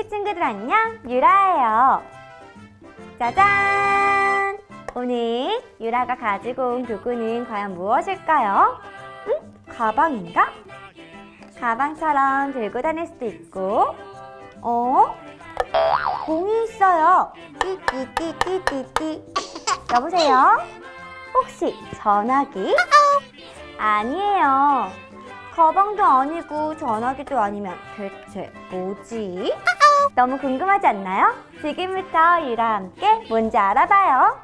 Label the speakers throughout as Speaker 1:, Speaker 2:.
Speaker 1: 우리 친구들 안녕 유라예요 짜잔 오늘 유라가 가지고 온 도구는 과연 무엇일까요? 응? 가방인가? 가방처럼 들고 다닐 수도 있고 어? 공이 있어요 띠띠띠띠띠띠 여보세요? 혹시 전화기? 아니에요 가방도 아니고 전화기도 아니면 대체 뭐지? 너무 궁금하지 않나요? 지금부터 유라와 함께 뭔지 알아봐요.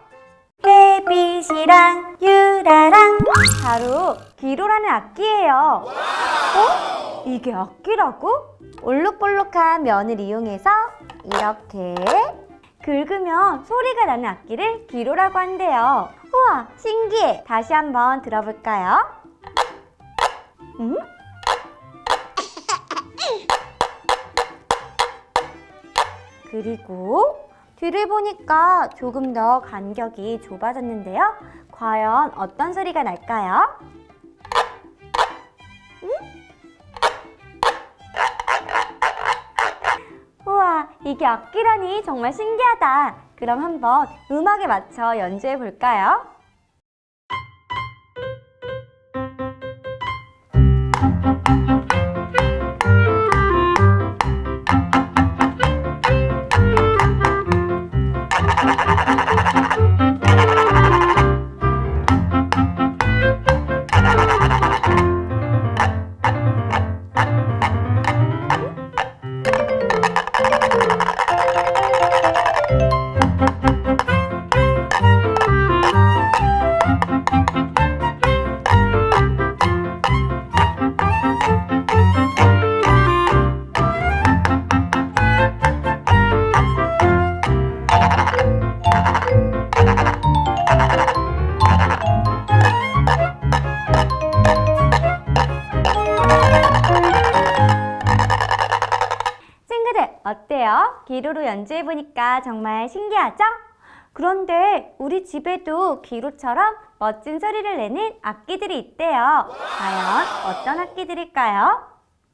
Speaker 1: 햇빛이랑 유라랑 바로 기로라는 악기예요. 어? 이게 악기라고? 올록볼록한 면을 이용해서 이렇게 긁으면 소리가 나는 악기를 기로라고 한대요. 우와, 신기해. 다시 한번 들어볼까요? 음? 그리고 뒤를 보니까 조금 더 간격이 좁아졌는데요. 과연 어떤 소리가 날까요? 음? 우와, 이게 악기라니 정말 신기하다. 그럼 한번 음악에 맞춰 연주해 볼까요? 어때요? 기로로 연주해보니까 정말 신기하죠? 그런데 우리 집에도 기로처럼 멋진 소리를 내는 악기들이 있대요. 과연 어떤 악기들일까요?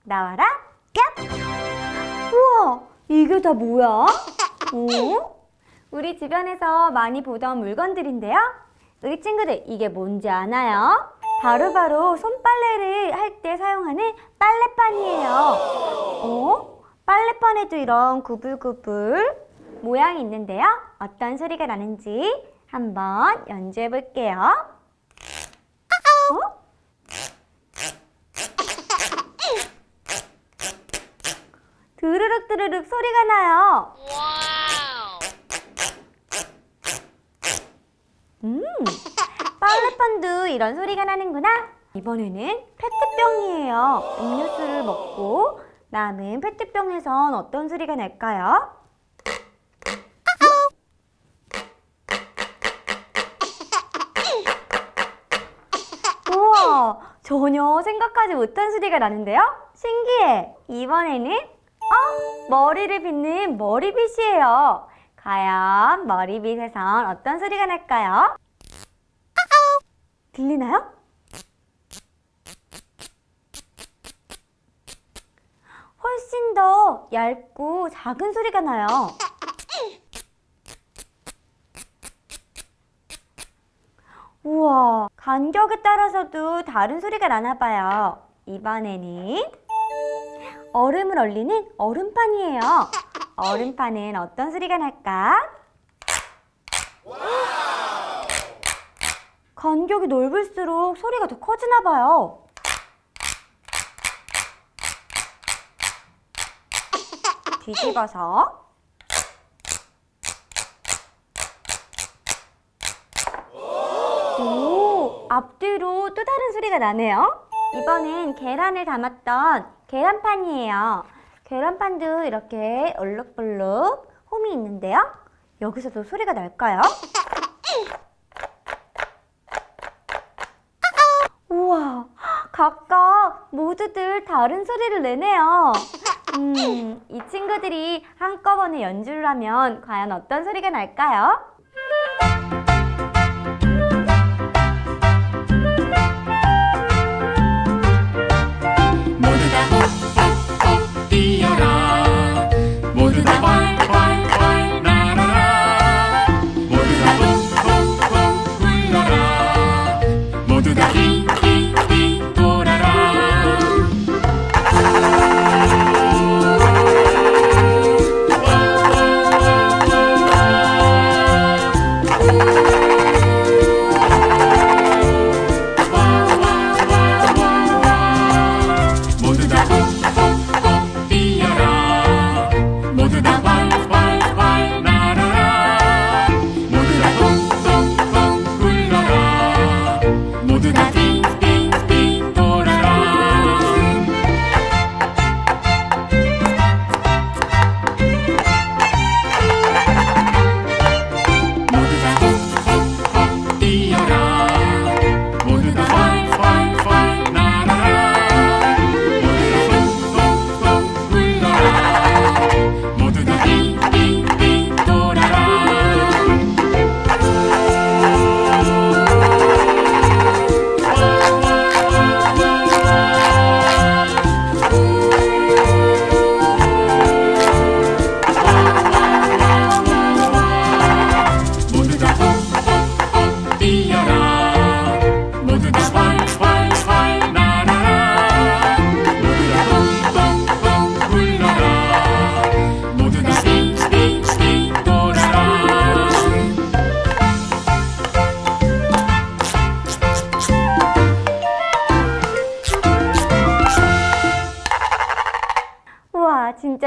Speaker 1: 나와라, 얍! 우와, 이게 다 뭐야? 어? 우리 주변에서 많이 보던 물건들인데요. 우리 친구들, 이게 뭔지 아나요? 바로바로 손빨래를 할 때 사용하는 빨래판이에요. 어? 빨래판에도 이런 구불구불 모양이 있는데요. 어떤 소리가 나는지 한번 연주해 볼게요. 어? 드르륵 드르륵 소리가 나요. 음, 빨래판도 이런 소리가 나는구나. 이번에는 페트병이에요. 음료수를 먹고 남은 페트병에선 어떤 소리가 날까요? 우와, 전혀 생각하지 못한 소리가 나는데요? 신기해. 이번에는 어? 머리를 빗는 머리빗이에요. 과연 머리빗에선 어떤 소리가 날까요? 들리나요? 훨씬 더 얇고 작은 소리가 나요. 우와, 간격에 따라서도 다른 소리가 나나 봐요. 이번에는 얼음을 얼리는 얼음판이에요. 얼음판은 어떤 소리가 날까? 간격이 넓을수록 소리가 더 커지나 봐요. 뒤집어서 오, 앞뒤로 또 다른 소리가 나네요. 이번엔 계란을 담았던 계란판이에요. 계란판도 이렇게 얼룩벌룩 홈이 있는데요. 여기서도 소리가 날까요? 우와, 각각 모두들 다른 소리를 내네요. 음, 이 친구들이 한꺼번에 연주를 하면 과연 어떤 소리가 날까요?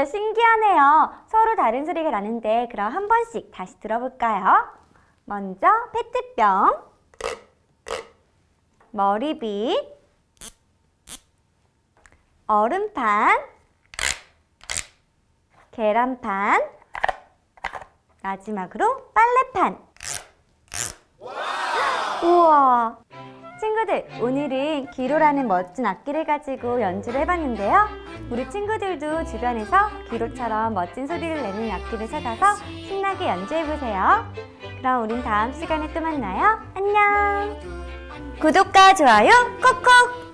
Speaker 1: 신기하네요. 서로 다른 소리가 나는데 그럼 한 번씩 다시 들어볼까요? 먼저 페트병, 머리빗, 얼음판, 계란판, 마지막으로 빨래판. 우와! 친구들, 오늘은 기로라는 멋진 악기를 가지고 연주를 해봤는데요. 우리 친구들도 주변에서 기로처럼 멋진 소리를 내는 악기를 찾아서 신나게 연주해보세요. 그럼 우린 다음 시간에 또 만나요. 안녕! 구독과 좋아요 콕콕!